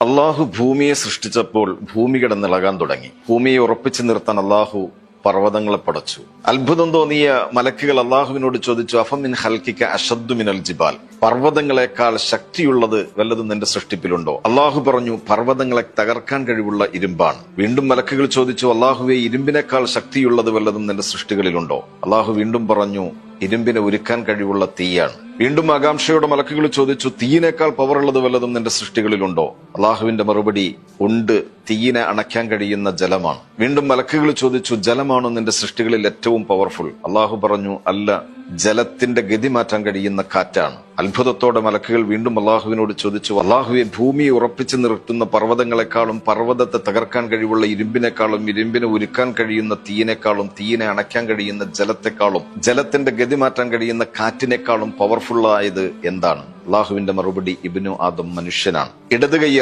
അള്ളാഹു ഭൂമിയെ സൃഷ്ടിച്ചപ്പോൾ ഭൂമി കിടന്നിളകാൻ തുടങ്ങി. ഭൂമിയെ ഉറപ്പിച്ചു നിർത്താൻ അള്ളാഹു പർവതങ്ങളെ പടച്ചു. അത്ഭുതം തോന്നിയ മലക്കുകൾ അള്ളാഹുവിനോട് ചോദിച്ചു അഫമിൻ ഹൽക്കിക്ക അഷദ്ദു മിനൽ ജിബാൽ? പർവതങ്ങളെക്കാൾ ശക്തിയുള്ളത് വല്ലതും നിന്റെ സൃഷ്ടിപ്പിലുണ്ടോ? അള്ളാഹു പറഞ്ഞു പർവതങ്ങളെ തകർക്കാൻ കഴിവുള്ള ഇരുമ്പാണ്. വീണ്ടും മലക്കുകൾ ചോദിച്ചു അള്ളാഹുവെ ഇരുമ്പിനേക്കാൾ ശക്തിയുള്ളത് വല്ലതും നിന്റെ സൃഷ്ടികളിലുണ്ടോ? അള്ളാഹു വീണ്ടും പറഞ്ഞു ഇരുമ്പിനെ ഒരുക്കാൻ കഴിവുള്ള തീയാണ്. വീണ്ടും ആകാംക്ഷയുടെ മലക്കുകൾ ചോദിച്ചു തീയിനേക്കാൾ പവറുള്ളത് വല്ലതും നിന്റെ സൃഷ്ടികളിലുണ്ടോ? അള്ളാഹുവിന്റെ മറുപടി ഉണ്ട് തീയിനെ അണയ്ക്കാൻ കഴിയുന്ന ജലമാണ്. വീണ്ടും മലക്കുകൾ ചോദിച്ചു ജലമാണോ നിന്റെ സൃഷ്ടികളിൽ ഏറ്റവും പവർഫുൾ അള്ളാഹു പറഞ്ഞു അല്ല ജലത്തിന്റെ ഗതി മാറ്റാൻ കഴിയുന്ന കാറ്റാണ്. അത്ഭുതത്തോടെ മലക്കുകൾ വീണ്ടും അള്ളാഹുവിനോട് ചോദിച്ചു അള്ളാഹുവെ ഭൂമി ഉറപ്പിച്ചു നിർത്തുന്ന പർവതങ്ങളെക്കാളും പർവതത്തെ തകർക്കാൻ കഴിവുള്ള ഇരുമ്പിനേക്കാളും ഇരുമ്പിനെ ഉരുക്കാൻ കഴിയുന്ന തീയിനേക്കാളും തീയിനെ അണയ്ക്കാൻ കഴിയുന്ന ജലത്തെക്കാളും ജലത്തിന്റെ ഗതി മാറ്റാൻ കഴിയുന്ന കാറ്റിനേക്കാളും പവർഫുള്ളായത് എന്താണ്? അള്ളാഹുവിന്റെ മറുപടി ഇബിനു ആദം മനുഷ്യനാണ്. ഇടത് കൈ